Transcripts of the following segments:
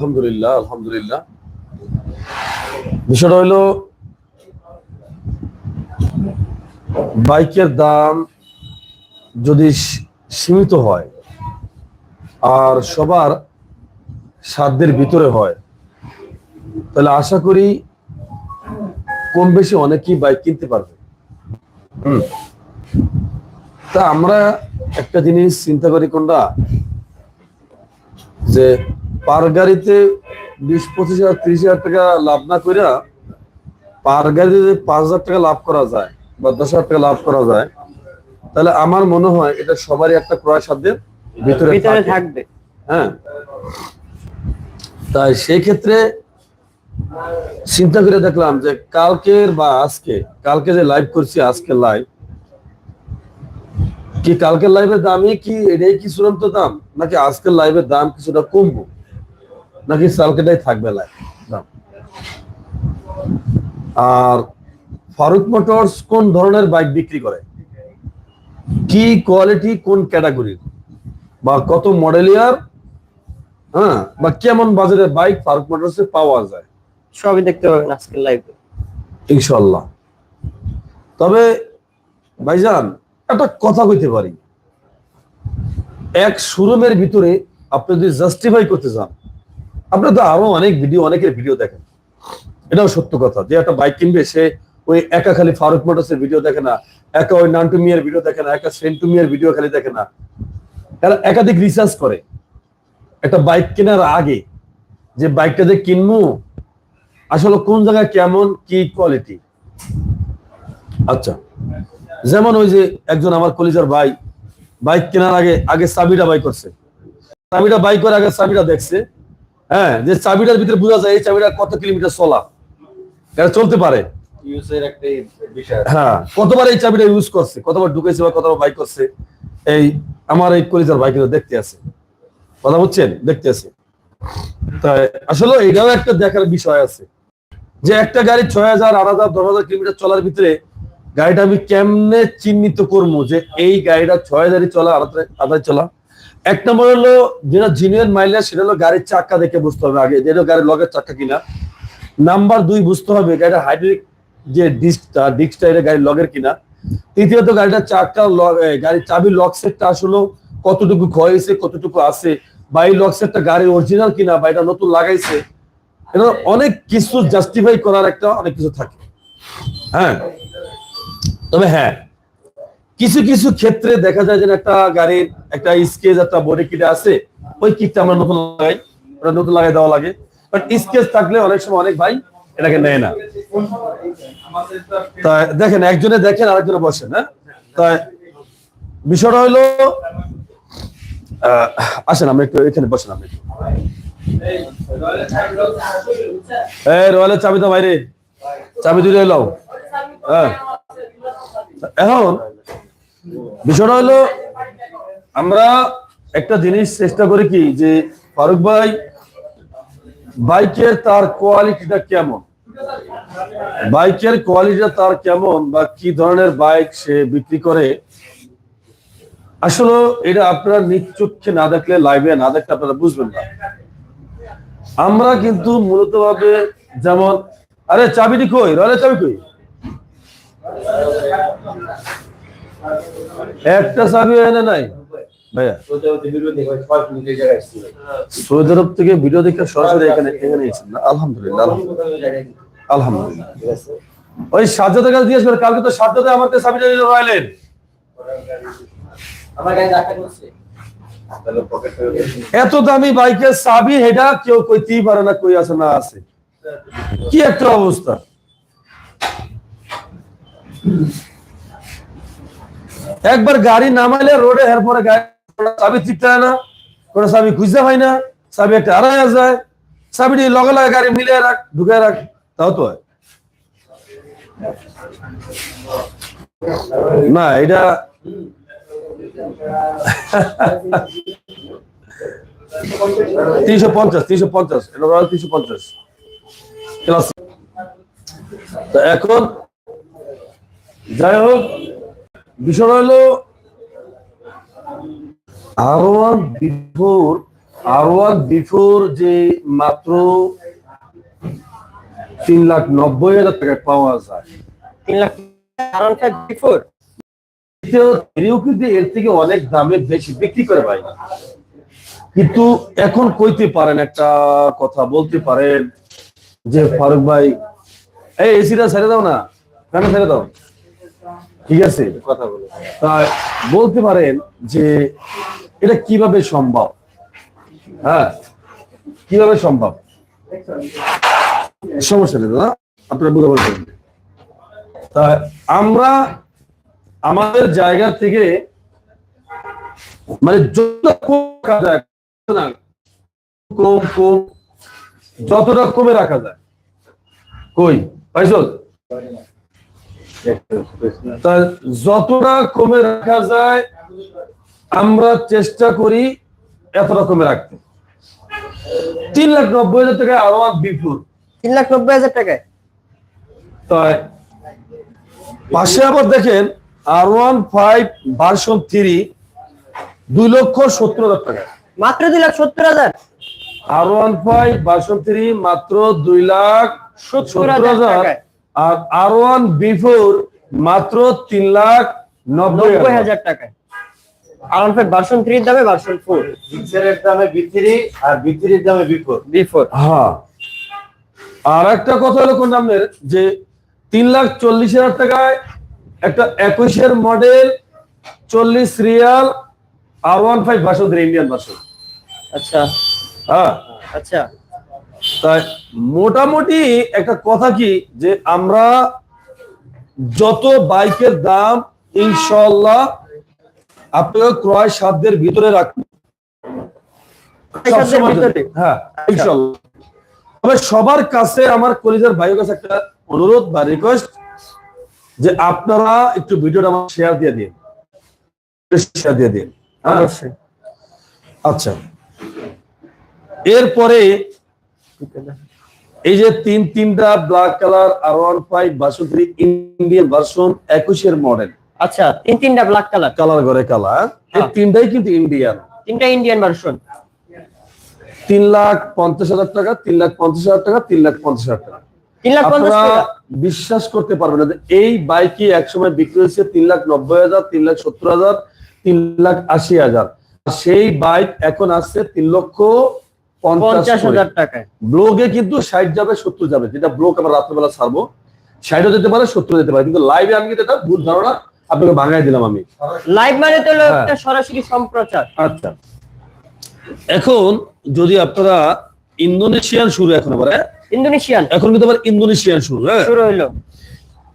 আলহামদুলিল্লাহ আলহামদুলিল্লাহ বিষয়টা হইল, বাইকের দাম যদি সীমিত হয় আর সবার সাধ্যের ভিতরে হয়, তাহলে আশা করি কম বেশি অনেকেই বাইক কিনতে পারবে। তা আমরা একটা জিনিস চিন্তা করি কোনটা যে পার গাড়িতে বিশ পঁচিশ হাজার ত্রিশ হাজার টাকা লাভ না করে পার গাড়িতে পাঁচ হাজার টাকা লাভ করা যায় বা দশ হাজার টাকা লাভ করা যায় তাহলে আমার মনে হয় এটা সবারই একটা ক্রয় সাধ্যের ভিতরে থাকবে। হ্যাঁ। তাই সেই ক্ষেত্রে চিন্তা করে দেখলাম যে কালকের বা আজকে কালকে যে লাইভ করছি আজকে লাইভ কি কালকের লাইভের দামই কি এটাই কি চূড়ান্ত দাম? নাকি আজকের লাইভের দাম কিছুটা কমবো? নাকি কালকেটাই থাকবে দাম আর ফারুক মোটরস কোন ধরনের বাইক বিক্রি করে? কি কোয়ালিটি কোন ক্যাটাগরির? বা কত মডেল ইয়ার? হ্যাঁ বা কেমন বাজারে বাইক ফারুক মোটরসে পাওয়া যায়? সবই দেখতে পাবেন আজকের লাইভে ইনশাল্লাহ তবে ভাইজান একটা কথা কইতে পারি। এক শোরুমের ভিতরে আপনি যদি জাস্টিফাই করতে চান আপনি তো আরও অনেক ভিডিও অনেকের ভিডিও দেখেন। এটাও সত্য কথা যে একটা বাইক কিনবে, সে ওই একা খালি ফারুক মোটরসের ভিডিও দেখে না, একা ওই নান্টু মিয়ার ভিডিও দেখে না, একা সেন্টু মিয়ার ভিডিও খালি দেখে না। এরা একাধিক রিসার্চ করে। একটা বাইক কেনার আগে যে বাইকটা যে কিনবো, আসলে কোন জায়গায় কেমন, কি কোয়ালিটি আচ্ছা যেমন ওই যে একজন আমার কলিজার ভাই বাইক কেনার আগে আগে চাবিটা বাই করছে। চাবিটা বাই করে আগে চাবিটা দেখছে। হ্যাঁ যে চাবিটার ভিতরে বোঝা যায় এই চাবিটা কত কিলোমিটার চলা। এটা চলতে পারে। হ্যাঁ কতবার এই চাবিটা ইউজ করছে কতবার ঢুকেছে বা কতবার বাইক করছে এই আমার এই কলিজার বাইক দেখতে আছে। কথা বুঝছেন? দেখতে আছে। তাই আসলে এটাও একটা দেখার বিষয় আছে যে একটা গাড়ি ছয় হাজার আট হাজার দশ হাজার কিলোমিটার চলার ভিতরে গাড়িটা আমি কেমনে চিহ্নিত করব যে এই গাড়িটা ছয় হাজারই চলা আধার চলা? এক নম্বর হলো, যেটা জিনিয়ার মাইলেজ সেটা হলো গাড়ির চাক্কা দেখে বুঝতে হবে আগে যেটা গাড়ির লগের চাক্কা কিনা। নাম্বার দুই বুঝতে হবে, গাড়িটা হাইড্রিক যে ডিস্কটা ডিস্কটা এটা গাড়ির লগের কিনা। তৃতীয়ত গাড়িটা চাক্কা গাড়ির চাবির লক সেটটা আসলে কতটুকু ক্ষয় হয়েছে, কতটুকু আছে, বা এই লক সেটটা গাড়ির অরিজিনাল কিনা, বা এটা নতুন লাগাইছে, এটা অনেক কিছু জাস্টিফাই করার একটা অনেক কিছু থাকে। হ্যাঁ? তবে হ্যাঁ কিছু কিছু ক্ষেত্রে দেখা যায় যে একটা গাড়ির একটা স্কেচ একটা বডি কিটে আছে, ওই কিটটা আমরা নতুন লাগাই, ওটা নতুন লাগাই দেওয়া লাগে। বাট স্কেচ থাকলে অনেক সময় অনেক ভাই এটাকে নেয় না। তা দেখেন, একজনে দেখেন, আরেকজনে বসেন হ্যাঁ? তাই বিষয়টা হলো আসেন, আমরা একটু এখানে বসেন একটু। এই চাবি তো বাইরে। চাবি দুটো এলাও। হ্যাঁ। এখন বিষয়টা হলো, আমরা একটা জিনিস চেষ্টা করি কি, যে ফারুক ভাই, বাইকের তার কোয়ালিটিটা কেমন? বাইকের কোয়ালিটিটা তার কেমন বা কি ধরনের বাইক সে বিক্রি করে? আসলে এটা আপনারা চোখে না দেখলে লাইভে না দেখলে আপনারা বুঝবেন না। আমরা কিন্তু মূলত ভাবে যেমন, আরে চাবিটি কই? রয়্যালের চাবি কই? একটা চাবি এনে নাই? সৌদি আরব থেকে কালকে তো এত দামি বাইকের চাবি, হেডা কেউ কইতেই পারে না কই আছে না আছে। কি একটা অবস্থা। একবার গাড়ি নামাইলে রোডে এর পরে গাড়ি ঠিকতে হয় না, কোনো চাবি খুঁজতে হয় না, চাবি একটা হারাইয়া যায়, চাবিটি লগে লগে গাড়ি মিলিয়ে রাখ ঢুকে রাখ, তাও তো না, এটা তিনশো পঞ্চাশ তিনশো পঞ্চাশ তিনশো পঞ্চাশ। এখন যাই হোক বিষয় হলো R one V four R one V four যে মাত্র তিন লাখ নব্বই হাজার টাকায় পাওয়া যায়। তিন লাখ আর বিফোর? এও কিন্তু এর থেকে অনেক দামে বেশি বিক্রি করে ভাই। কিন্তু এখন কইতে পারেন একটা কথা বলতে পারেন যে ফারুক ভাই এই এসিটা ছেড়ে দাও না কেন ছেড়ে দাও। ঠিক আছে? কথা বলে। তাই বলতে পারেন যে এটা কীভাবে সম্ভব? হ্যাঁ কীভাবে সম্ভব? সমস্যা নেই দাদা আপনারা বুঝতে পারবেন তা আমরা আমাদের জায়গা থেকে মানে যত কম রাখা যায় কম কম যতটা কমে রাখা যায়। কই? পাইছো? তা যতটা কমে রাখা যায় আমরা চেষ্টা করি এত রকমে রাখতে। তিন লাখ নব্বই হাজার টাকা আরও বিপুল। তিন লাখ নব্বই হাজার টাকায়? তাই পাশে আবার দেখেন R one five version three দুই লক্ষ সত্তর হাজার টাকা মাত্র দুই লাখ সত্তর হাজার? R one five version three মাত্র দুই লাখ সত্তর হাজার টাকায়। আর আর ওয়ান বিফোর মাত্র তিন লাখ নব্বই হাজার। টাকায়। আর ওয়ান ফাইভ ভার্সন থ্রির দামে ভার্সন ফোর জিক্সারের দামে বিক্রি আর বিক্রির দামে বিফোর বিফোর হ্যাঁ। আর একটা কথা হলো কোন নামের যে তিন লাখ চল্লিশ হাজার টাকায় একটা একুশের মডেল চল্লিশ real R one five version Indian version আচ্ছা। হ্যাঁ। আচ্ছা। তাই মোটামুটি একটা কথা কি যে আমরা যত বাইকের দাম ইনশাল্লাহ আপনারা ক্রয় সাধ্যের ভিতরে রাখবেন? হ্যাঁ ইনশাল্লাহ তবে সবার কাছে আমার কলিজার ভাইয়ের কাছে একটা অনুরোধ বা রিকোয়েস্ট যে আপনারা একটু ভিডিওটা আমার শেয়ার দিয়ে দিন। শেয়ার দিয়ে দিন। হ্যাঁ? আচ্ছা। এরপরে এই যে তিন তিনটা black colour R one five three Indian version একুশের মডেল আচ্ছা তিন তিনটা ব্ল্যাক কালার কালার করে কালার এই। তিনটাই কিন্তু ইন্ডিয়ান তিনটা ইন্ডিয়ান ভার্সন তিন লাখ পঞ্চাশ হাজার টাকা তিন লাখ পঞ্চাশ হাজার টাকা তিন লাখ পঞ্চাশ হাজার টাকা। আপনারা বিশ্বাস করতে পারবেন না যে এই বাইকই একসময় বিক্রি হয়েছে তিন লাখ নব্বই হাজার তিন লাখ সত্তর হাজার তিন লাখ আশি হাজার। আর সেই বাইক এখন আসছে তিন লক্ষ পঞ্চাশ পঞ্চাশ হাজার টাকায়। ব্লগে কিন্তু ষাট যাবে সত্তর যাবে। যেটা ব্লগ আমরা রাত্রেবেলা ছাড়বো ষাটও যেতে পারে সত্তর যেতে পারে। কিন্তু লাইভে আমি কিন্তু এটা ভুল ধারণা আপনাকে ভাঙাই দিলাম আমি। লাইভ মানে তো হ্যাঁ। একটা সরাসরি সম্প্রচার। আচ্ছা। এখন যদি আপনারা ইন্দোনেশিয়ান শুরু এখন আবার হ্যাঁ? ইন্দোনেশিয়ান। এখন কিন্তু আবার ইন্দোনেশিয়ান শুরু হ্যাঁ? শুরু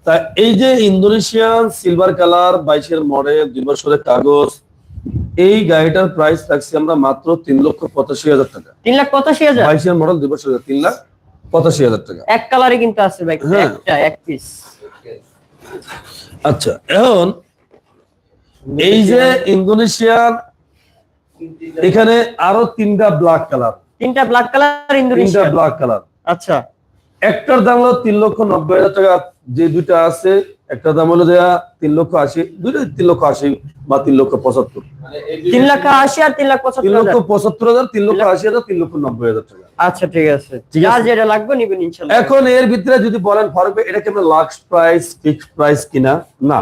তা এই যে ইন্দোনেশিয়ান সিলভার কালার বাইশের মডেল দুই বছরের কাগজ এই গাড়িটার প্রাইস রাখছি আমরা মাত্র তিন লক্ষ পঁচাশি হাজার টাকা। তিন লাখ পঁচাশি হাজার? বাইশের মডেল দুই বছরের তিন লাখ পঁচাশি হাজার টাকা। এক কালারে কিন্তু আছে হ্যাঁ। এক পিস আচ্ছা এখন এই যে ইন্দোনেশিয়ার এখানে আরও তিনটা ব্ল্যাক কালার তিনটা ব্ল্যাক কালার তিনটা ইন্দোনেশিয়ান ব্ল্যাক কালার আচ্ছা। একটার দাম হলো তিন লক্ষ নব্বই হাজার টাকা। যে দুইটা আছে একটা দাম হলো দেয়া তিন লক্ষ আশি দুইটা তিন লক্ষ আশি বা তিন লক্ষ পঁচাত্তর। মানে তিন লক্ষ আশি আর তিন লাখ তিন লক্ষ পঁচাত্তর হাজার তিন লক্ষ আশি হাজার তিন লক্ষ নব্বই হাজার টাকা। আচ্ছা ঠিক আছে। যার যেটা লাগবে নিবেন এখন এর ভিতরে যদি বলেন ফারুক এটা কি আমরা লাক্স প্রাইস ফিক্সড প্রাইস কিনা? না।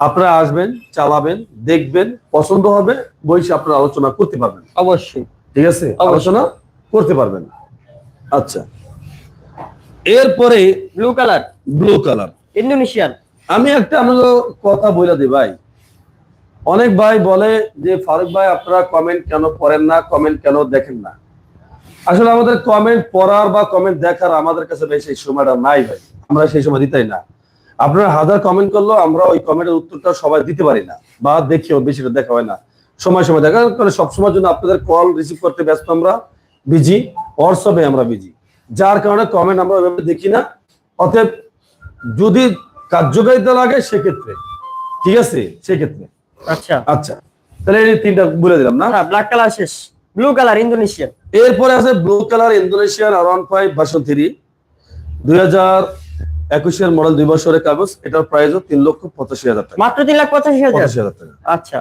আপনারা আসবেন চালাবেন দেখবেন পছন্দ হবে বইসে আপনারা আলোচনা করতে পারবেন। অবশ্যই। ঠিক আছে? আলোচনা করতে পারবেন। আচ্ছা। এরপরে blue colour blue colour Indonesian. আমি একটা আমাকে কথা বলে দিই ভাই। অনেক ভাই বলে যে, ফারুক ভাই, আপনারা কমেন্ট কেন পড়েন না কমেন্ট কেন দেখেন না? আসলে আমাদের কমেন্ট পড়ার বা কমেন্ট দেখার আমাদের কাছে বেশি সেই সময়টা নাই ভাই। আমরা সেই সময় দিতেই না। আপনারা হাজার কমেন্ট করলেও আমরা ওই কমেন্টের উত্তরটা সবাই দিতে পারি না বা দেখিও, বেশিটা দেখা হয় না। সময় সময় দেখা কারণ সব সময়ের জন্য আপনাদের কল রিসিভ করতে ব্যস্ত আমরা বিজি হোয়াটসঅ্যাপে আমরা বিজি যার কারণে কমেন্ট আমরা ওইভাবে দেখি না। অতএব যদি কার্যকারিতা লাগে সেক্ষেত্রে। ঠিক আছে? সেক্ষেত্রে। আচ্ছা। আচ্ছা। তাহলে এই তিনটা বলে দিলাম না? ব্ল্যাক কালার শেষ। ব্লু কালার ইন্দোনেশিয়ান এরপরে আছে blue colour Indonesian R one five version three দুই হাজার একুশের মডেল দুই বছরের কাগজ। এটার প্রাইস তিন লক্ষ পঁচাশি হাজার টাকা। মাত্র তিন লাখ পঁচাশি হাজার? টাকা। আচ্ছা।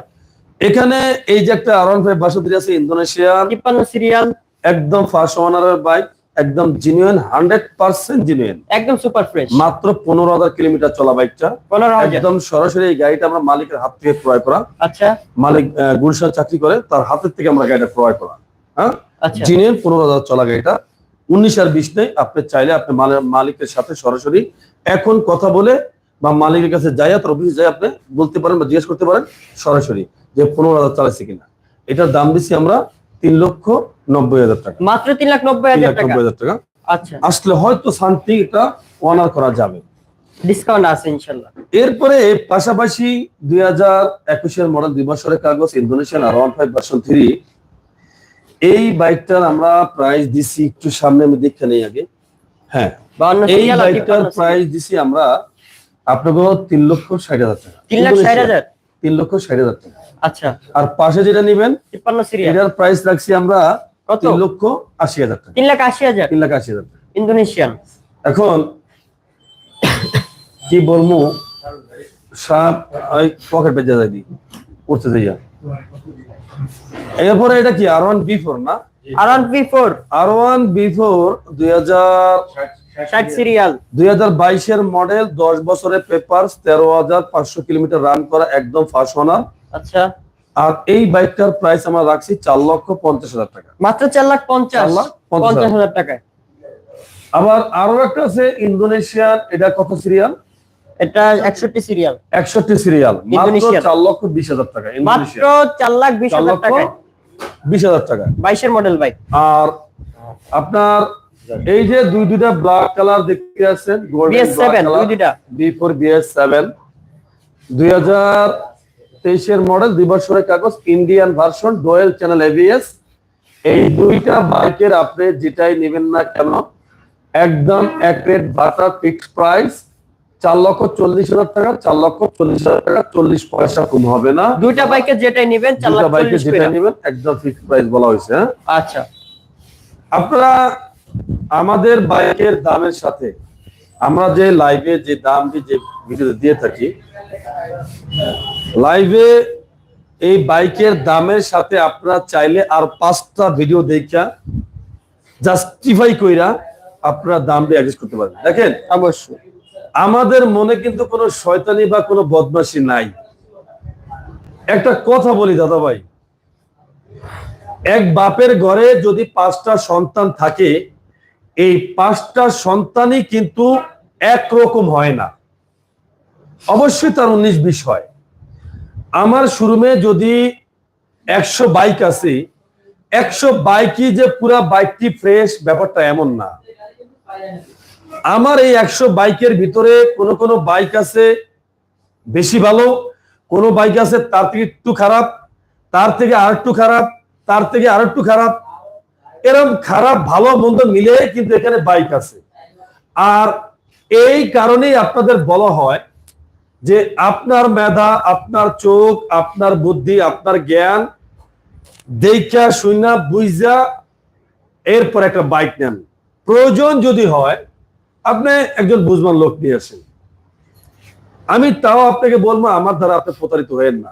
এখানে এই যে একটা R one five version three আছে ইন্দোনেশিয়ান তিপ্পান্ন সিরিয়াল একদম ফার্স্ট ওনারের বাইক একদম জিনুইন হান্ড্রেড পার্সেন্ট জিনুইন একদম সুপার ফ্রেশ মাত্র পনেরো হাজার কিলোমিটার চলা বাইকটা একদম সরাসরি এই গাড়িটা আমরা মালিকের হাত থেকে ক্রয় করা। আচ্ছা। মালিক গুলশান চাকরি করে তার হাতের থেকে আমরা গাড়িটা ক্রয় করা। হ্যাঁ? আচ্ছা। পনেরো হাজার চলা গাড়িটা। উনিশ আর বিশ নেই আপনি চাইলে আপনি মালে- মালিকের সাথে সরাসরি এখন কথা বলে বা মালিকের কাছে যাই তার অফিসে যাই আপনি বলতে পারেন বা জিজ্ঞেস করতে পারেন সরাসরি যে পনেরো হাজার চালাইছে কিনা। এটার দাম দিচ্ছি আমরা তিন লক্ষ নব্বই হাজার টাকা। মাত্র তিন লাখ নব্বই হাজার টাকা? নব্বই হাজার টাকা। আচ্ছা। আসলে হয়তো শান্তি এটা অনার করা যাবে। ডিসকাউন্ট আছে ইনশাল্লাহ। এরপরে পাশাপাশি দুই হাজার একুশের মডেল দুই বছরের কাগজ Indonesian R one five version three এই বাইকটার আমরা প্রাইস দিছি একটু সামনে আমি দেখে নেই আগে। হ্যাঁ এই বাইকটার প্রাইস দিছি আমরা আপনাকে তিন লক্ষ ষাট হাজার টাকা। তিন লাখ ষাট হাজার? তিন লক্ষ ষাট হাজার টাকা। আচ্ছা। আর পাশে যেটা নিবেন এটার প্রাইস রাখছি আমরা কত? লক্ষ আশি হাজার টাকা। তিন লাখ আশি হাজার? তিন লাখ আশি হাজার ইন্দোনেশিয়ান। এখন কি বলব? সাপ পকেট বেজে উঠতে যাইয়া এরপরে এটা কি আর ওয়ান বি ফোর না? R one P four R one B four দুই হাজার ষাট সিরিয়াল দুই হাজার বাইশের মডেল দশ বছরের পেপার তেরো হাজার পাঁচশো কিলোমিটার রান করা একদম ফার্স্ট ওনার আচ্ছা। আর এই বাইকটার প্রাইস আমরা রাখছি চার লক্ষ পঞ্চাশ হাজার টাকা। মাত্র চার লাখ পঞ্চাশ? পঞ্চাশ হাজার। টাকায়। আবার আরও একটা আছে ইন্দোনেশিয়ার এটা কত সিরিয়াল এটা একষট্টি সিরিয়াল একষট্টি সিরিয়াল মাত্র চার লক্ষ বিশ হাজার টাকা মাত্র চার লাখ বিশ হাজার টাকায়। বিশ হাজার টাকা। বাইশের মডেল বাইক আর আপনার এই যে দুই দুইটা ব্ল্যাক কালার দেখতে আছেন দুই দুইটা। বি ফোর বিএস সেভেন দুই হাজার তেইশের মডেল দুই বছরের কাগজ Indian version dual channel ABS এই দুইটা বাইকের আপনি যেটাই নেবেন না কেন একদম এক রেট বাটা ফিক্সড প্রাইস চার লক্ষ চল্লিশ হাজার টাকা চার লক্ষ চল্লিশ হাজার টাকা চল্লিশ পয়সা কম হবে না। দুইটা বাইকের যেটাই নেবেন দুইটা চল্লিশ যেটা নেবেন একদম ফিক্সড প্রাইস বলা হয়েছে হ্যাঁ? আচ্ছা। আপনারা আমাদের বাইকের দামের সাথে আমরা যে লাইভে যে দাম দিয়ে যে ভিডিও দিয়ে থাকি লাইভে এই বাইকের দামের সাথে আপনারা চাইলে আর পাঁচটা ভিডিও দেখা জাস্টিফাই কইরা আপনারা দাম দিয়ে অ্যাডজাস্ট করতে পারেন দেখেন অবশ্যই। আমাদের মনে কিন্তু কোনো শয়তানি বা কোনো বদমাশি নাই। একটা কথা বলি দাদা ভাই এক বাপের ঘরে যদি পাঁচটা সন্তান থাকে এই পাঁচটা সন্তানই কিন্তু একরকম হয় না। অবশ্যই তার উনিশ বিশ হয়। আমার শোরুমে যদি একশো বাইক আছে, একশো বাইকই যে পুরা বাইকটি ফ্রেশ, ব্যাপারটা এমন না। আমার এই একশো বাইকের ভিতরে কোন কোন বাইক আছে বেশি ভালো, কোন বাইক আছে তার থেকে একটু খারাপ, তার থেকে আর একটু খারাপ, তার থেকে আর একটু খারাপ। এরকম খারাপ, ভালো, মন্দ মিলে কিন্তু এখানে বাইক আছে। আর এই কারণেই আপনাদের বলা হয় যে আপনার মেধা, আপনার চোখ, আপনার বুদ্ধি, আপনার জ্ঞান দেখা, শুনা, বুঝা এরপর একটা বাইক নেন। প্রয়োজন যদি হয়, আপনি একজন বুঝবান লোক নিয়ে আসেন। আমি তাও আপনাকে বলব, আমার দ্বারা আপনি প্রতারিত হয়েন না।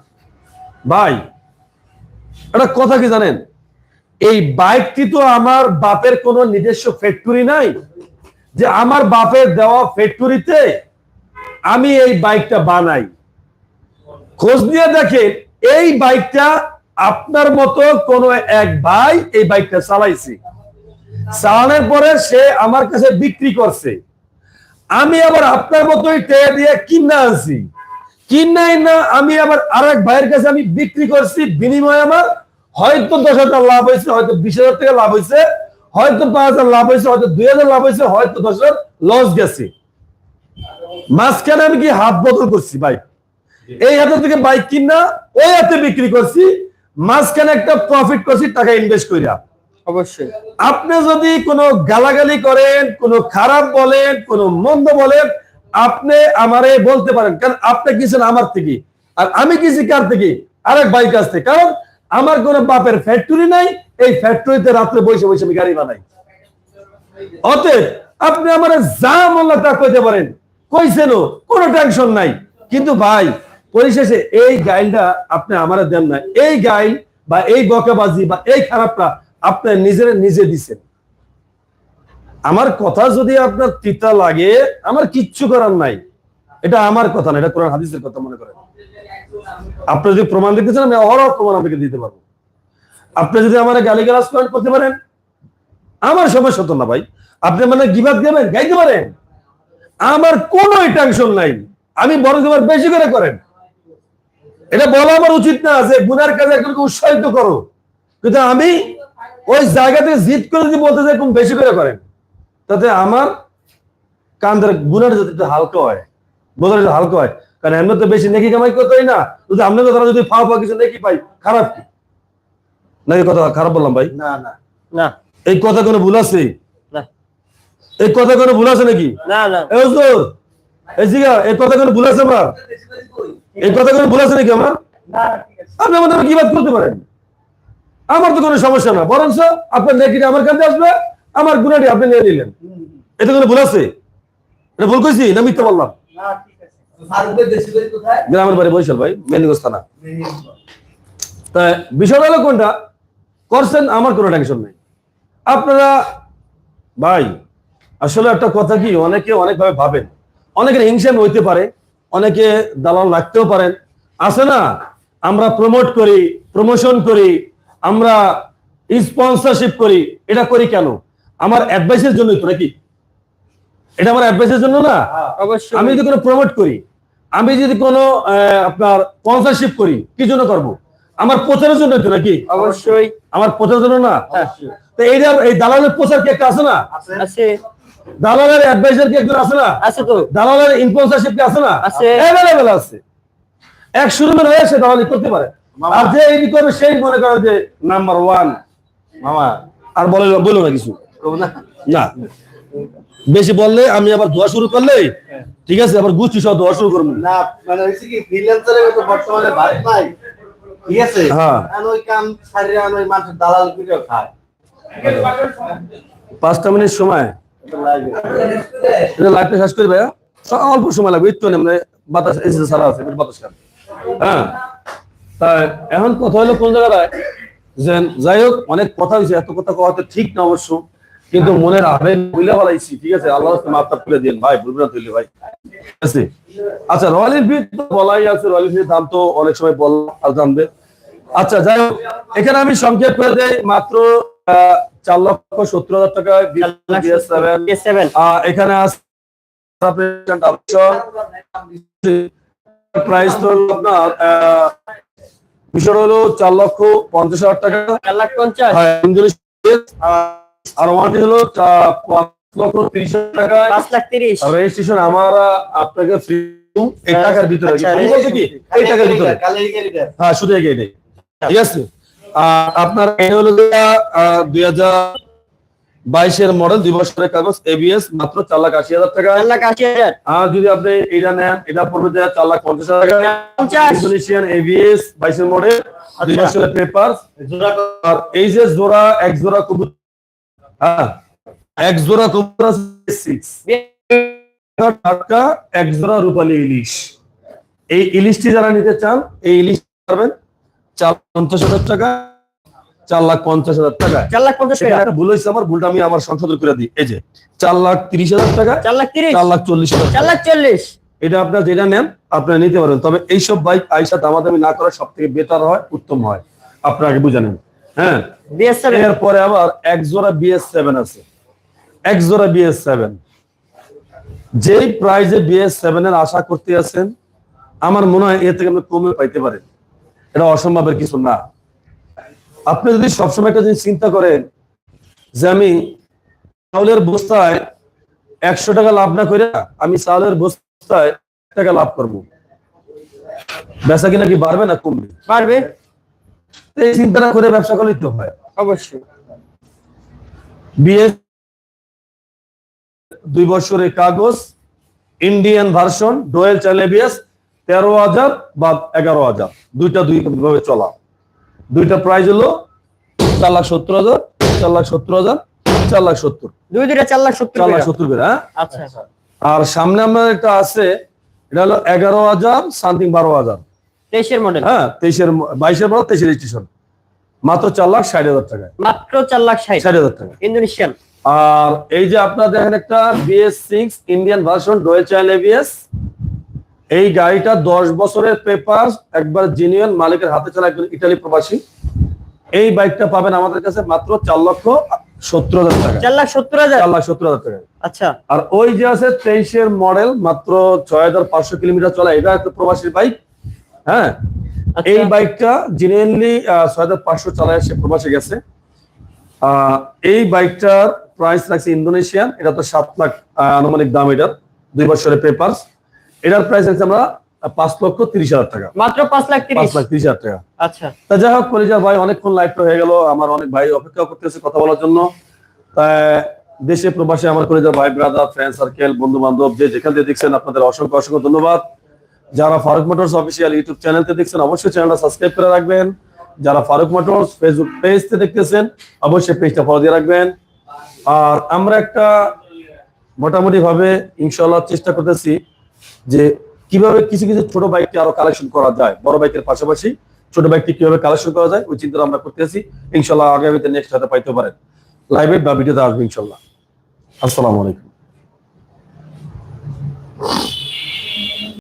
ভাই, একটা কথা কি জানেন? এই বাইকটি তো আমার বাপের কোনো নিজস্ব ফ্যাক্টরি নাই। যে আমার বাপের দেওয়া ফ্যাক্টরিতে আমি এই বাইকটা বানাই। খোঁজ নিয়ে দেখেন, এই বাইকটা আপনার মতো কোন এক ভাই এই বাইকটা চালাইছে। চালানোর পরে সে আমার কাছে বিক্রি করছে। আমি আবার আপনার মতোই টেয়ে দিয়ে কিনা আনছি। কিনাই না আমি আবার আরেক ভাইয়ের কাছে আমি বিক্রি করছি। বিনিময়ে আমার হয়তো দশ হাজার লাভ হয়েছে, হয়তো বিশ হাজার টাকা লাভ হয়েছে। হয়তো পাঁচ হাজার লাভ হয়েছে হয়তো দুই হাজার লাভ হয়েছে হয়তো দশ হাজার লস গেছে। মাঝখানে আমি কি হাত বদল করছি ভাই? এই হাতে থেকে বাইক কিনা ওই হাতে বিক্রি করছি মাঝখানে একটা প্রফিট করছি টাকা ইনভেস্ট করিয়া অবশ্যই। আপনি যদি কোনো গালাগালি করেন কোনো খারাপ বলেন কোনো মন্দ বলেন আপনি আমারে বলতে পারেন কারণ আপনি কিছেন আমার থেকে। আর আমি কিছি কার থেকে? আরেক বাইক কাছ থেকে কারণ আমার কোনো বাপের ফ্যাক্টরি নাই, এই ফ্যাক্টরিতে রাত্রে বসে বসে আমি গাড়ি বানাই। অতএব আপনি আমার যা মনে তা কইতে পারেন। কইছেনও, কোনো টেনশন নাই। কিন্তু ভাই, পরিশেষে এই গাইলটা আপনি আমার দেন না। এই গাইল বা এই বকাবাজি বা এই খারাপটা আপনি নিজের নিজে দিছেন। আমার কথা যদি আপনার তিতা লাগে, আমার কিচ্ছু করার নাই। এটা আমার কথা না, এটা কোরআন হাদিসের কথা মনে করেন। আপনি যদি প্রমাণ দিতে চান, আমি অহরহ প্রমাণ আপনাকে দিতে পারব। আপনি যদি আমার গালিগালাজ করেন করতে পারেন, আমার সমস্যা তো না ভাই। আপনি মানে গিবাদ দেবেন, গাইতে পারেন। আমার কোনো টেনশন নাই। আমি বরং তোমার বেশি করে করেন। এটা বলা আমার উচিত না যে গুনার কাজে একজনকে উৎসাহিত করো। কিন্তু আমি ওই জায়গা থেকে জিদ করে যদি বলতে চাই বেশি করে করেন। তাতে আমার কান্দের গুনার যদি হালকা হয়, বোঝার একটু হালকা হয় কারণ এমনি তো বেশি নেকি কামাই করতে হয় না যদি আপনাকে তারা যদি ফাও ফাও কিছু নেকি পাই খারাপ কি? নাকি কথা খারাপ বললাম ভাই। না না। না। এই কথা কোনো ভুল আছে? না। এই কথা কোনো ভুল আছে নাকি? না না। এই হুজুর, এই জিগা এই কথা কোনো ভুল আছে আমার? এই কথা কোনো ভুল আছে নাকি আমার? আপনি আমাদের কি বাদ করতে পারেন? আমার তো কোনো সমস্যা না। বরঞ্চ আপনার নেকিটা আমার কাছে আসবে আমার গুণাটি আপনি নিয়ে নিলেন। এটা কোনো ভুল আছে? এটা ভুল কইছি না মিথ্যা বললাম? গ্রামের বাড়ি বরিশাল ভাই থানা। তা বিষয়টা হলো কোনটা? করছেন আমার কোনো টেনশন নেই। আপনারা ভাই আসলে একটা কথা কি অনেকে অনেকভাবে ভাবেন। অনেকের হিংসা হইতে পারে অনেকে দালাল রাখতেও পারেন। আছে না? আমরা প্রমোট করি প্রমোশন করি আমরা স্পন্সরশিপ করি এটা করি কেন? আমার অ্যাডভাইসের জন্যই তো নাকি? এটা আমার অ্যাডভাইসের জন্য না? অবশ্যই। আমি যদি কোনো প্রমোট করি আমি যদি কোনো আপনার স্পন্সরশিপ করি কি জন্য করব? আমার প্রচারের জন্য তো নাকি? অবশ্যই। আমার প্রচারের জন্য না? তো এইটা এই দালালের প্রচার কি একটা আছে না? আছে। দালালের অ্যাডভাইজার কি একজন আছে না? আছে তো। দালালের ইনফ্লুয়েন্সারশিপ কি আছে না? আছে। অ্যাভেলেবেল আছে। এক শুরুমের হয়ে সে দালালি করতে পারে। আর যে এই করবে সেই মনে করে যে নাম্বার ওয়ান মামা। আর বলে বলো না কিছু? না? না। বেশি বললে আমি আবার ধোয়া শুরু করলে ঠিক আছে আবার গুচ্ছি সব ধোয়া শুরু করব। না মানে হচ্ছে কি ফ্রিল্যান্সারের তো বর্তমানে ভাত নাই ঠিক আছে? হ্যাঁ। ওই কাম ছাড়িয়ে মানুষের দালাল করে খায়। পাঁচটা মিনিট সময়। লাইফটা শেষ করি ভাইয়া। অল্প সময় লাগবে একটু নেই বাতাস এসে সারা আছে বাতাস হ্যাঁ। তা এখন কথা হলো কোন জায়গায় যে যাই হোক অনেক কথা হয়েছে এত কথা কথা ঠিক না অবশ্য। কিন্তু মনের আবেগ বুঝলে বলাইছি ঠিক আছে? আল্লাহ মাফ করে দিন ভাই বুঝবে না তুইলে ভাই। ঠিক আছে? আচ্ছা রয়্যাল এনফিল্ড তো বলাই আছে রয়্যাল এনফিল্ড দাম তো অনেক সময় বল আর জানবে আচ্ছা যাই হোক এখানে আমি সংক্ষেপ করে দেই মাত্র চার লক্ষ সত্তর হাজার টাকা এখানে প্রাইস তো আপনার বিষয় হলো চার লক্ষ পঞ্চাশ হাজার টাকা। চার লাখ পঞ্চাশ। হ্যাঁ, আর হলো লক্ষ তিরিশ টাকা। পাঁচ লাখ তিরিশ। রেজিস্ট্রেশন আমরা আপনাকে ফ্রি এই টাকার ভিতরে আচ্ছা, কি? এই টাকার ভিতরে। হ্যাঁ শুধু এগিয়ে নেই ঠিক আছে? আপনার এটা হলো দুই হাজার বাইশের মডেল দুই বছরের কাগজ এবিএস মাত্র চার লাখ আশি হাজার টাকা। চার লাখ আশি হাজার। আর যদি আপনি এটা নেন এটা পড়বে যে চার লাখ পঞ্চাশ হাজার টাকা। ইন্দোনেশিয়ান এবিএস বাইশের মডেল দুই আচ্ছা। বছরের পেপার আর এই যে জোড়া এক জোড়া কবুতর হ্যাঁ এক জোড়া কবুতর এক জোড়া রূপালী ইলিশ। এই ইলিশটি যারা নিতে চান এই ইলিশ পারবেন। চার পঞ্চাশ হাজার টাকা চার লাখ পঞ্চাশ হাজার টাকা। চার লাখ পঞ্চাশ ভুল হয়েছে আমার ভুলটা আমি আমার সংশোধন করে দিই। এই যে চার লাখ তিরিশ হাজার টাকা চার লাখ তিরিশ। চার লাখ চল্লিশ হাজার চার লাখ চল্লিশ। এটা আপনার যেটা নেন আপনারা নিতে পারবেন। তবে এইসব বাইক আইসা দামাদামি না করা সব থেকে বেটার হয় উত্তম হয়। আপনাকে বুঝে নেন। হ্যাঁ। এরপরে আবার এক জোড়া বিএস সেভেন আছে। এক জোড়া বিএস সেভেন। যেই প্রাইজে বিএস সেভেন এর আশা করতে আছেন আমার মনে হয় এর থেকে আপনি কমে পাইতে পারেন। এটা অসম্ভবের কিছু না। আপনি যদি সবসময় একটা জিনিস চিন্তা করেন যে আমি চাউলের বস্তায় একশো টাকা লাভ না করে আমি চাউলের বস্তায় টাকা লাভ করব। বেচা কিনা কি বাড়বে না কমবে? তো এই চিন্তা করে ব্যবসা করলেই তো হয়। অবশ্যই। বিএস দুই বছরের কাগজ ইন্ডিয়ান ভার্সন ডোয়েল চালেবিয়াস তেরো হাজার বা এগারো হাজার। দুইটা দুই ভাবে চলা। দুইটা প্রাইস হলো চার লাখ সত্তর হাজার চার লাখ সত্তর হাজার চার লাখ সত্তর। দুই দুইটা চার লাখ সত্তর চার লাখ সত্তর করে হ্যাঁ? আচ্ছা। আর সামনে আমার একটা আছে এটা হলো এগারো হাজার সামথিং বারো হাজার। মডেল হ্যাঁ মডেল রেজিস্ট্রেশন মাত্র লাখ ষাট হাজার টাকায়। মাত্র চার লাখ ষাট। ষাট হাজার টাকা ইন্দোনেশিয়ান আর এই যে আপনারা দেখেন একটা ইন্ডিয়ান ভার্সন ডোয়েল চাইল এবিএস এই গাড়িটা দশ বছরের পেপার একবার মালিকের হাতে চলা একজন ইটালি প্রবাসী। এই বাইকটা পাবেন আমাদের কাছে মাত্র চার লক্ষ সত্তর হাজার টাকা চার লাখ সত্তর হাজার? চার লাখ সত্তর হাজার টাকা আচ্ছা। আর ওই যে আছে তেইশের মডেল মাত্র ছয় হাজার পাঁচশো কিলোমিটার চলা এটা একটা প্রবাসীর বাইক হ্যাঁ? আচ্ছা। এই বাইকটা জেনুইনলি ছয় হাজার পাঁচশো চালায় সে প্রবাসে গেছে। আহ, এই বাইকটার প্রাইস লাগছে ইন্দোনেশিয়ান এটা তো সাত লাখ আনুমানিক দাম এটার দুই বছরের পেপার এটার প্রাইস রাখছে আমরা পাঁচ লক্ষ তিরিশ হাজার টাকা। মাত্র পাঁচ লাখ পাঁচ লাখ তিরিশ হাজার টাকা। আচ্ছা। তা যাই হোক কলেজা ভাই অনেকক্ষণ লাইভটা হয়ে গেল আমার অনেক ভাই অপেক্ষা করতেছে কথা বলার জন্য। তাই দেশে প্রবাসে আমার কলেজা ভাই ব্রাদার ফ্রেন্ড সার্কেল বন্ধু বান্ধব যে যেখান থেকে দেখছেন আপনাদের অসংখ্য অসংখ্য ধন্যবাদ। যারা ফারুক মোটরস অফিসিয়াল ইউটিউব চ্যানেলতে দেখছেন, অবশ্যই চ্যানেলটা সাবস্ক্রাইব করে রাখবেন। যারা ফারুক মোটরস ফেসবুক পেজতে দেখতেছেন, অবশ্যই পেজটা ফলো দিয়ে রাখবেন। আর আমরা একটা মোটামুটি ভাবে ইনশাল্লাহ চেষ্টা করতেছি যে কীভাবে কিছু কিছু ছোট বাইককে আরও কালেকশন করা যায়, বড় বাইকের পাশাপাশি ছোট বাইকটি কীভাবে কালেকশন করা যায়, ওই চিন্তা আমরা করতেছি। ইনশাল্লাহ আগামীতে নেক্সট হাতে পাইতে পারেন। লাইভে বা ভিডিওতে আসবে ইনশাল্লাহ আসসালামু আলাইকুম।